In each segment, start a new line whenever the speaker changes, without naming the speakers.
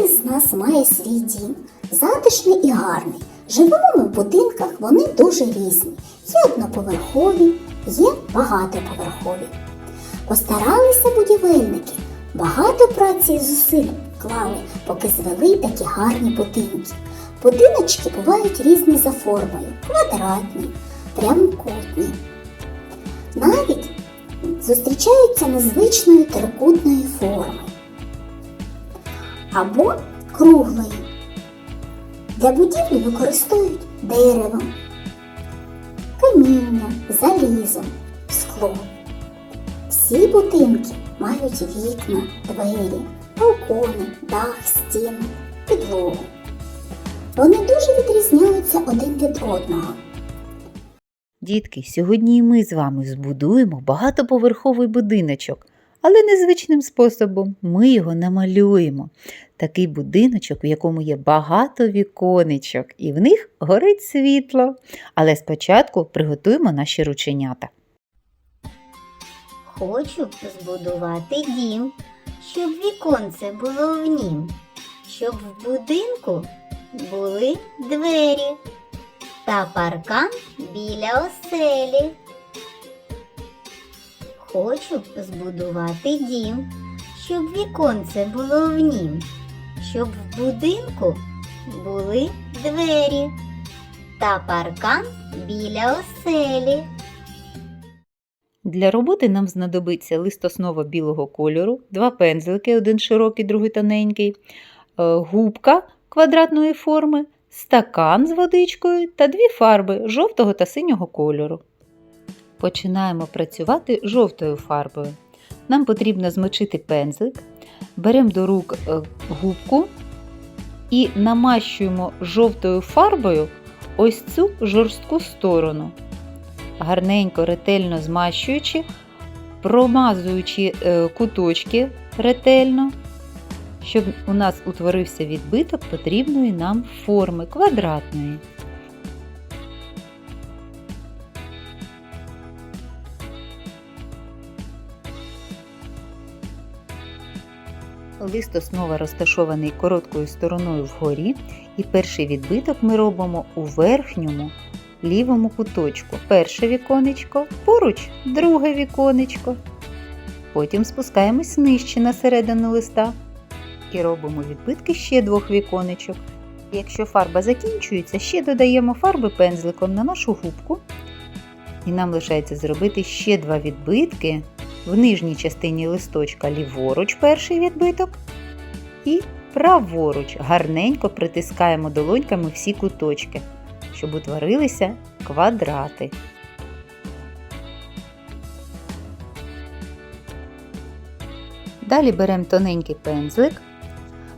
Кожен з нас має свій дім, затишний і гарний. Живемо ми в будинках, вони дуже різні. Є одноповерхові, є багатоповерхові. Постаралися будівельники, багато праці і зусиль вклали, поки звели такі гарні будинки. Будиночки бувають різні за формою, квадратні, прямокутні. Навіть зустрічаються незвичної трикутної форми або круглої. Для будівлі використовують дерево, каміння, залізо, скло. Всі будинки мають вікна, двері, балкони, дах, стіни, підлогу. Вони дуже відрізняються один від одного.
Дітки, сьогодні і ми з вами збудуємо багатоповерховий будиночок, але незвичним способом ми його намалюємо. Такий будиночок, в якому є багато віконечок, і в них горить світло. Але спочатку приготуємо наші рученята.
Хочу збудувати дім, щоб віконце було в нім, щоб в будинку були двері та паркан біля оселі. Хочу збудувати дім, щоб віконце було в нім, щоб в будинку були двері та паркан біля оселі.
Для роботи нам знадобиться лист основа білого кольору, два пензлики, один широкий, другий тоненький, е, губка квадратної форми, стакан з водичкою та дві фарби жовтого та синього кольору. Починаємо працювати жовтою фарбою. Нам потрібно змочити пензлик, беремо до рук е, губку і намащуємо жовтою фарбою ось цю жорстку сторону гарненько, ретельно змащуючи, промазуючи е, куточки ретельно, щоб у нас утворився відбиток потрібної нам форми квадратної. Лист основа розташований короткою стороною вгорі, і перший відбиток ми робимо у верхньому лівому куточку. Перше віконечко, поруч друге віконечко. Потім спускаємось нижче на середину листа і робимо відбитки ще двох віконечок. Якщо фарба закінчується, ще додаємо фарби пензликом на нашу губку. І нам лишається зробити ще два відбитки в нижній частині листочка ліворуч перший відбиток і праворуч гарненько притискаємо долоньками всі куточки щоб утворилися квадрати. Далі беремо тоненький пензлик,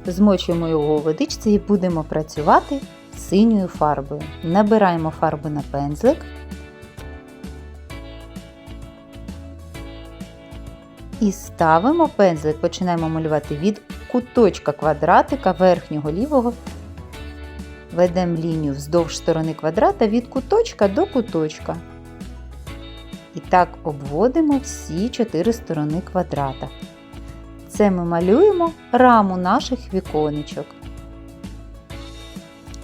змочуємо його у водичці і будемо працювати синьою фарбою. Набираємо фарбу на пензлик. І ставимо пензлик, починаємо малювати від куточка квадратика верхнього лівого Ведемо лінію вздовж сторони квадрата від куточка до куточка. І так обводимо всі чотири сторони квадрата. Це ми малюємо раму наших віконечок.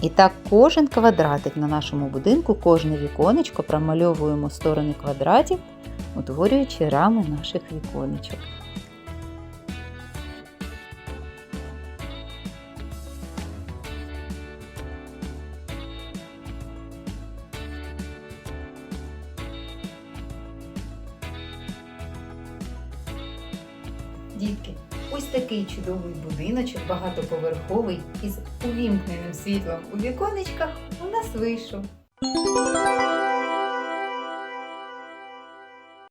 І так кожен квадратик на нашому будинку, кожне віконечко промальовуємо сторони квадратів, утворюючи рами наших віконечок. Дітки, ось такий чудовий будиночок, багатоповерховий із увімкненим світлом у віконечках у нас вийшов.